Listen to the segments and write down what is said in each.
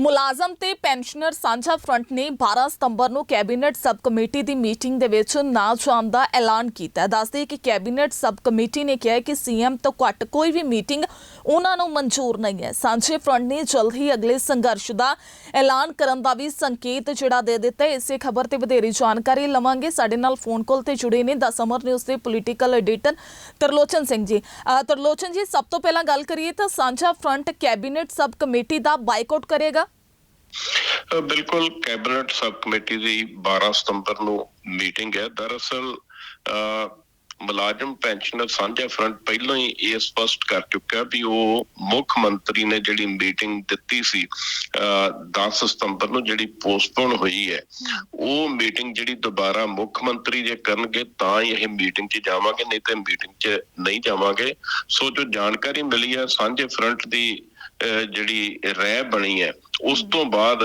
ਮੁਲਾਜ਼ਮ ਤੇ ਪੈਨਸ਼ਨਰ ਸਾਂਝਾ ਫਰੰਟ ਨੇ 12 ਸਤੰਬਰ ਨੂੰ ਕੈਬਨਿਟ ਸਬ ਕਮੇਟੀ ਦੀ ਮੀਟਿੰਗ ਦੇ ਵਿੱਚ ਨਾ ਜਾਣ ਦਾ ਐਲਾਨ ਕੀਤਾ। ਦੱਸਦੇ ਕਿ ਕੈਬਨਿਟ ਸਬ ਕਮੇਟੀ ਨੇ ਕਿਹਾ ਹੈ ਕਿ ਸੀਐਮ ਤੋਂ ਘੱਟ ਕੋਈ ਵੀ ਮੀਟਿੰਗ ਉਹਨਾਂ ਨੂੰ ਮਨਜ਼ੂਰ ਨਹੀਂ ਹੈ। ਸਾਂਝੇ ਫਰੰਟ ਨੇ ਜਲਦ ਹੀ ਅਗਲੇ ਸੰਘਰਸ਼ ਦਾ ਐਲਾਨ ਕਰਨ ਦਾ ਵੀ ਸੰਕੇਤ ਜਿਹੜਾ ਦੇ ਦਿੱਤਾ ਹੈ। ਇਸੇ ਖਬਰ ਤੇ ਵਧੇਰੀ ਜਾਣਕਾਰੀ ਲਵਾਂਗੇ। ਸਾਡੇ ਨਾਲ ਫੋਨ ਕਾਲ ਤੇ ਜੁੜੇ ਨੇ ਦਾ ਸਮਰ ਨਿਊਜ਼ ਦੇ ਪੋਲੀਟੀਕਲ ਐਡੀਟਰ ਤਰਲੋਚਨ ਸਿੰਘ ਜੀ। ਤਰਲੋਚਨ ਜੀ, ਸਭ ਤੋਂ ਪਹਿਲਾਂ ਗੱਲ ਕਰੀਏ ਤਾਂ ਸਾਂਝਾ ਫਰੰਟ ਕੈਬਨਿਟ ਸਬ ਕਮੇਟੀ ਦਾ ਬਾਈਕਾਟ ਕਰੇਗਾ? ਬਿਲਕੁਲ, ਕੈਬਨਿਟ ਸਬ ਕਮੇਟੀ ਦੀ 12 ਸਤੰਬਰ ਨੂੰ ਮੀਟਿੰਗ ਹੈ। ਦਰਅਸਲ ਮੁਲਾਜ਼ਮ ਪੈਨਸ਼ਨਰ ਸਾਂਝਾ ਫਰੰਟ ਪਹਿਲਾਂ ਹੀ ਇਹ ਸਪਸ਼ਟ ਕਰ ਚੁੱਕਾ ਵੀ ਉਹ ਮੁੱਖ ਮੰਤਰੀ ਨੇ ਜਿਹੜੀ ਮੀਟਿੰਗ ਦਿੱਤੀ ਸੀ ਅ, 10 ਸਤੰਬਰ ਨੂੰ ਜਿਹੜੀ ਪੋਸਟਪੋਨ ਹੋਈ ਹੈ ਉਹ ਮੀਟਿੰਗ ਜਿਹੜੀ ਦੁਬਾਰਾ ਮੁੱਖ ਮੰਤਰੀ ਜੇ ਕਰਨਗੇ ਤਾਂ ਹੀ ਇਹ ਮੀਟਿੰਗ 'ਚ ਜਾਵਾਂਗੇ ਨਹੀਂ ਤੇ ਮੀਟਿੰਗ 'ਚ ਨਹੀਂ ਜਾਵਾਂਗੇ। ਸੋ ਜੋ ਜਾਣਕਾਰੀ ਮਿਲੀ ਹੈ ਸਾਂਝੇ ਫਰੰਟ ਦੀ ਜਿਹੜੀ ਰਹਿ ਬਣੀ ਹੈ, ਉਸ ਤੋਂ ਬਾਅਦ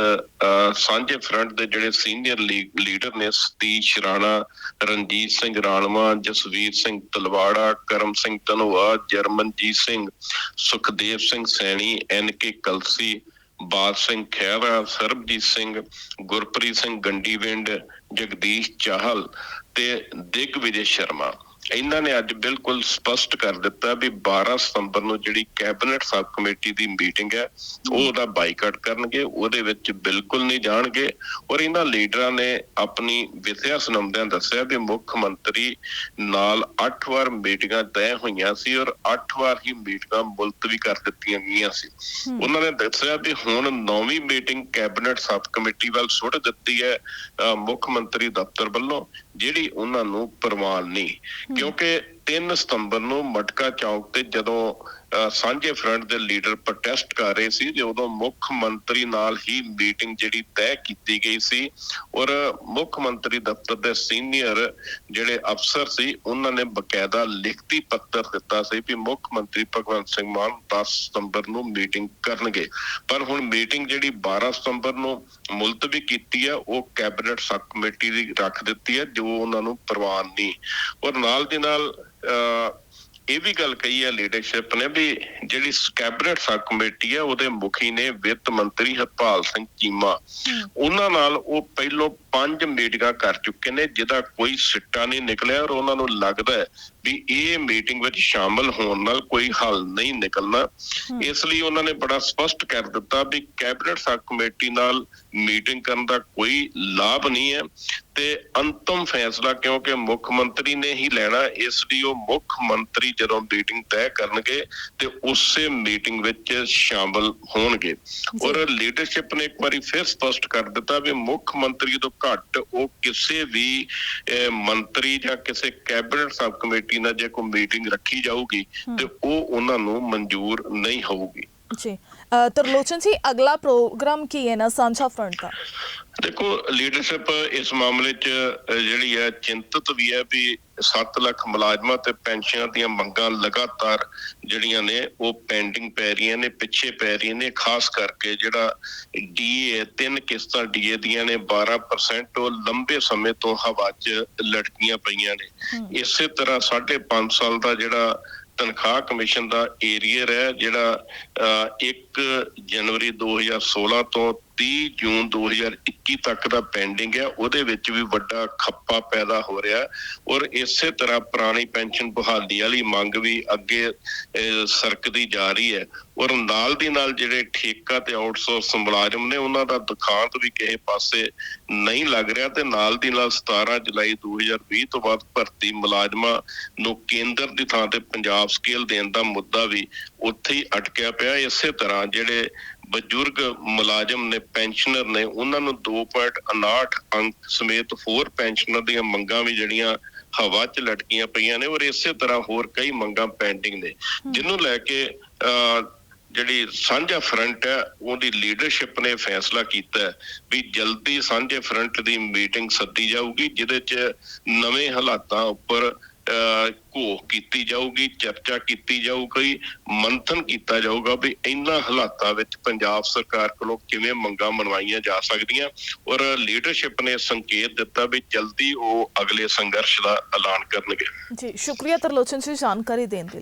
ਸਾਂਝੇ ਫਰੰਟ ਦੇ ਜਿਹੜੇ ਸੀਨੀਅਰ ਲੀਡਰ ਨੇ, ਸਤੀਸ਼ ਰਾਣਾ, ਰਣਜੀਤ ਸਿੰਘ ਰਾਣਵਾ, ਜਸਵੀਰ ਸਿੰਘ ਤਲਵਾੜਾ, ਕਰਮ ਸਿੰਘ ਧਨੋਆ, ਜਰਮਨਜੀਤ ਸਿੰਘ, ਸੁਖਦੇਵ ਸਿੰਘ ਸੈਣੀ, ਐਨ ਕੇ ਕਲਸੀ ਬਾਦ ਸਿੰਘ ਖਹਿਰਾ, ਸਰਬਜੀਤ ਸਿੰਘ, ਗੁਰਪ੍ਰੀਤ ਸਿੰਘ ਗੰਡੀਵਿੰਡ, ਜਗਦੀਸ਼ ਚਾਹਲ ਤੇ ਦਿਗਵਿਜੇ ਸ਼ਰਮਾ। ਇਹਨਾਂ ਨੇ ਅੱਜ ਬਿਲਕੁਲ ਸਪਸ਼ਟ ਕਰ ਦਿੱਤਾ ਵੀ 12 ਸਤੰਬਰ ਨੂੰ ਜਿਹੜੀ ਕੈਬਨਿਟ ਸਬ ਕਮੇਟੀ ਦੀ ਮੀਟਿੰਗ ਹੈ ਉਹ ਉਹਦਾ ਬਾਈਕਾਟ ਕਰਨਗੇ ਉਹਦੇ ਵਿੱਚ ਬਿਲਕੁਲ ਨਹੀਂ ਜਾਣਗੇ ਔਰ ਇਹਨਾਂ ਲੀਡਰਾਂ ਨੇ ਆਪਣੀ ਵਿਥਿਆ ਸੁਣਾਉਂਦਿਆਂ ਦੱਸਿਆ ਵੀ ਮੁੱਖ ਮੰਤਰੀ ਨਾਲ 8 ਵਾਰ ਮੀਟਿੰਗਾਂ ਤੈਅ ਹੋਈਆਂ ਸੀ ਔਰ 8 ਵਾਰ ਹੀ ਮੀਟਿੰਗਾਂ ਮੁਲਤਵੀ ਕਰ ਦਿੱਤੀਆਂ ਗਈਆਂ ਸੀ। ਉਹਨਾਂ ਨੇ ਦੱਸਿਆ ਵੀ ਹੁਣ ਨੌਵੀਂ ਮੀਟਿੰਗ ਕੈਬਨਿਟ ਸਬ ਕਮੇਟੀ ਵੱਲ ਸੁੱਟ ਦਿੱਤੀ ਹੈ ਮੁੱਖ ਮੰਤਰੀ ਦਫ਼ਤਰ ਵੱਲੋਂ। ਜਿਹੜੀ ਉਹਨਾਂ ਨੂੰ ਪ੍ਰਵਾਨ ਨਹੀਂ। ਕਿਉਂਕਿ 3 ਸਤੰਬਰ ਨੂੰ ਮਟਕਾ ਚੌਕ ਤੇ ਜਦੋਂ ਸਾਂਝੇ ਫਰੰਟ ਦੇ ਲੀਡਰ ਪ੍ਰੋਟੈਸਟ ਕਰ ਰਹੇ ਸੀ ਤੇ ਉਦੋਂ ਮੁੱਖ ਮੰਤਰੀ ਨਾਲ ਹੀ ਮੀਟਿੰਗ ਜਿਹੜੀ ਤੈਅ ਕੀਤੀ ਗਈ ਸੀ ਔਰ ਮੁੱਖ ਮੰਤਰੀ ਦਫ਼ਤਰ ਦੇ ਸੀਨੀਅਰ ਜਿਹੜੇ ਅਫਸਰ ਸੀ ਉਹਨਾਂ ਨੇ ਬਕਾਇਦਾ ਲਿਖਤੀ ਪੱਤਰ ਦਿੱਤਾ ਸੀ ਵੀ ਮੁੱਖ ਮੰਤਰੀ ਭਗਵੰਤ ਸਿੰਘ ਮਾਨ 10 ਸਤੰਬਰ ਨੂੰ ਮੀਟਿੰਗ ਕਰਨਗੇ। ਪਰ ਹੁਣ ਮੀਟਿੰਗ ਜਿਹੜੀ 12 ਸਤੰਬਰ ਨੂੰ ਮੁਲਤਵੀ ਕੀਤੀ ਹੈ ਉਹ ਕੈਬਨਿਟ ਸਬ ਕਮੇਟੀ ਦੀ ਰੱਖ ਦਿੱਤੀ ਹੈ ਜੋ ਉਹਨਾਂ ਨੂੰ ਪ੍ਰਵਾਨ ਨਹੀਂ। ਔਰ ਨਾਲ ਦੀ ਨਾਲ ਅਹ, ਇਹ ਵੀ ਗੱਲ ਕਹੀ ਹੈ ਲੀਡਰਸ਼ਿਪ ਨੇ ਵੀ ਜਿਹੜੀ ਕੈਬਨਿਟ ਸਬ ਕਮੇਟੀ ਹੈ ਉਹਦੇ ਮੁਖੀ ਨੇ ਵਿੱਤ ਮੰਤਰੀ ਹਰਪਾਲ ਸਿੰਘ ਚੀਮਾ। ਉਹਨਾਂ ਨਾਲ ਉਹ ਪਹਿਲੋਂ ਪੰਜ ਮੀਟਿੰਗਾਂ ਕਰ ਚੁੱਕੇ ਨੇ ਜਿਹਦਾ ਕੋਈ ਸਿੱਟਾ ਨਹੀਂ ਨਿਕਲਿਆ ਔਰ ਉਹਨਾਂ ਨੂੰ ਲੱਗਦਾ ਹੈ ਵੀ ਇਹ ਮੀਟਿੰਗ ਵਿੱਚ ਸ਼ਾਮਲ ਹੋਣ ਨਾਲ ਕੋਈ ਹੱਲ ਨਹੀਂ ਨਿਕਲਣਾ। ਇਸ ਲਈ ਉਹਨਾਂ ਨੇ ਬੜਾ ਸਪਸ਼ਟ ਕਰ ਦਿੱਤਾ ਵੀ ਕੈਬਨਿਟ ਸਬ ਕਮੇਟੀ ਨਾਲ ਮੀਟਿੰਗ ਕਰਨ ਦਾ ਕੋਈ ਲਾਭ ਨਹੀਂ ਹੈ ਤੇ ਅੰਤਮ ਫੈਸਲਾ ਕਿਉਂਕਿ ਮੁੱਖ ਮੰਤਰੀ ਨੇ ਹੀ ਲੈਣਾ ਇਸ ਲਈ ਉਹ ਮੁੱਖ ਮੰਤਰੀ ਜਦੋਂ ਮੀਟਿੰਗ ਤੈਅ ਕਰਨਗੇ ਤੇ ਉਸੇ ਮੀਟਿੰਗ ਵਿੱਚ ਸ਼ਾਮਲ ਹੋਣਗੇ। ਔਰ ਲੀਡਰਸ਼ਿਪ ਨੇ ਇੱਕ ਵਾਰੀ ਫਿਰ ਸਪਸ਼ਟ ਕਰ ਦਿੱਤਾ ਵੀ ਮੁੱਖ ਮੰਤਰੀ ਤੋਂ ਘੱਟ ਉਹ ਕਿਸੇ ਵੀ ਮੰਤਰੀ ਜਾਂ ਕਿਸੇ ਕੈਬਨਿਟ ਸਬ ਕਮੇਟੀ ਨਾਲ ਜੇ ਕੋਈ ਮੀਟਿੰਗ ਰੱਖੀ ਜਾਊਗੀ ਤੇ ਉਹ ਉਹਨਾਂ ਨੂੰ ਮਨਜ਼ੂਰ ਨਹੀਂ ਹੋਊਗੀ। ਜੀ। ਤਰਲੋਚਨ ਜੀ ਅਗਲਾ ਪ੍ਰੋਗਰਾਮ ਕੀ ਹੈ ਨਾ ਸਾਂਝਾ ਫਰੰਟ ਦਾ? ਦੇਖੋ ਲੀਡਰਸ਼ਿਪ ਇਸ ਮਾਮਲੇ 'ਚ ਜਿਹੜੀ ਹੈ ਚਿੰਤਤ ਵੀ ਹੈ ਵੀ 7 ਲੱਖ ਮੁਲਾਜ਼ਮਾਂ ਤੇ ਪੈਨਸ਼ਨਾਂ ਦੀਆਂ ਮੰਗਾਂ ਲਗਾਤਾਰ ਜਿਹੜੀਆਂ ਨੇ ਉਹ ਪੈਂਡਿੰਗ ਪੈ ਰਹੀਆਂ ਨੇ ਪਿੱਛੇ ਪੈ ਰਹੀਆਂ ਨੇ ਖਾਸ ਕਰਕੇ ਜਿਹੜਾ ਡੀਏ ਤਿੰਨ ਕਿਸ਼ਤਾਂ ਡੀਏ ਦੀਆਂ ਨੇ 12% ਉਹ ਲੰਬੇ ਸਮੇਂ ਤੋਂ ਹਵਾ 'ਚ ਲਟਕੀਆਂ ਪਈਆਂ ਨੇ। ਇਸੇ ਤਰ੍ਹਾਂ 5.5 ਸਾਲ ਦਾ ਜਿਹੜਾ ਤਨਖਾਹ ਕਮਿਸ਼ਨ ਦਾ ਏਰੀਅਰ ਹੈ ਜਿਹੜਾ 1 ਜਨਵਰੀ 2016 ਤੋਂ 30 ਜੂਨ 2021 ਤੱਕ ਦਾ ਪੈਂਡਿੰਗ ਹੈ। ਉਹਦੇ ਵਿੱਚ ਵੀ ਵੱਡਾ ਖੱਪਾ ਪੈਦਾ ਹੋ ਰਿਹਾ ਔਰ ਇਸੇ ਤਰ੍ਹਾਂ ਪੁਰਾਣੀ ਪੈਨਸ਼ਨ ਬਹਾਲੀ ਵਾਲੀ ਮੰਗ ਵੀ ਅੱਗੇ ਸਰਕਦੀ ਜਾ ਰਹੀ ਹੈ। ਔਰ ਨਾਲ ਦੀ ਨਾਲ ਜਿਹੜੇ ਠੇਕਾ ਤੇ ਆਊਟਸੋਰਸ ਮੁਲਾਜ਼ਮ ਨੇ, ਉਹਨਾਂ ਦਾ ਦੁਖਾਂਤ ਵੀ ਕਿਸੇ ਪਾਸੇ ਨਹੀਂ ਲੱਗ ਰਿਹਾ ਤੇ ਨਾਲ ਦੀ ਨਾਲ 17 ਜੁਲਾਈ 2020 ਤੋਂ ਬਾਅਦ ਭਰਤੀ ਮੁਲਾਜ਼ਮਾਂ ਨੂੰ ਕੇਂਦਰ ਦੀ ਥਾਂ ਤੇ ਪੰਜਾਬ ਸਕੇਲ ਦੇਣ ਦਾ ਮੁੱਦਾ ਵੀ ਉੱਥੇ ਹੀ ਅਟਕਿਆ ਪਿਆ। ਇਸੇ ਤਰ੍ਹਾਂ ਜਿਹੜੇ ਬਜ਼ੁਰਗ ਮੁਲਾਜ਼ਮ ਨੇ ਪੈਨਸ਼ਨਰ ਨੇ ਉਹਨਾਂ ਨੂੰ 2.59 ਅੰਕ ਸਮੇਤ ਹੋਰ ਪੈਨਸ਼ਨਰ ਦੀਆਂ ਮੰਗਾਂ ਵੀ ਜਿਹੜੀਆਂ ਹਵਾ 'ਚ ਲਟਕੀਆਂ ਪਈਆਂ ਨੇ ਔਰ ਇਸੇ ਤਰ੍ਹਾਂ ਹੋਰ ਕਈ ਮੰਗਾਂ ਪੈਂਡਿੰਗ ਨੇ। ਜਿਹਨੂੰ ਲੈ ਕੇ ਜਿਹੜੀ ਸਾਂਝਾ ਫਰੰਟ ਹੈ ਉਹਦੀ ਲੀਡਰਸ਼ਿਪ ਨੇ ਫੈਸਲਾ ਕੀਤਾ ਵੀ ਜਲਦੀ ਸਾਂਝੇ ਫਰੰਟ ਦੀ ਮੀਟਿੰਗ ਸੱਦੀ ਜਾਊਗੀ ਜਿਹਦੇ 'ਚ ਨਵੇਂ ਹਾਲਾਤਾਂ ਉੱਪਰ ਘੋਖ ਕੀਤੀ ਜਾਊਗੀ, ਚਰਚਾ ਕੀਤੀ ਜਾਊਗੀ, ਮੰਥਨ ਕੀਤਾ ਜਾਊਗਾ ਵੀ ਇਹਨਾਂ ਹਾਲਾਤਾਂ ਵਿੱਚ ਪੰਜਾਬ ਸਰਕਾਰ ਕੋਲੋਂ ਕਿਵੇਂ ਮੰਗਾਂ ਮਨਵਾਈਆਂ ਜਾ ਸਕਦੀਆਂ ਔਰ ਲੀਡਰਸ਼ਿਪ ਨੇ ਸੰਕੇਤ ਦਿੱਤਾ ਵੀ ਜਲਦੀ ਉਹ ਅਗਲੇ ਸੰਘਰਸ਼ ਦਾ ਐਲਾਨ ਕਰਨਗੇ। ਜੀ, ਸ਼ੁਕਰੀਆ ਤਰਲੋਚਨ ਜੀ ਜਾਣਕਾਰੀ ਦੇਣ ਦੇ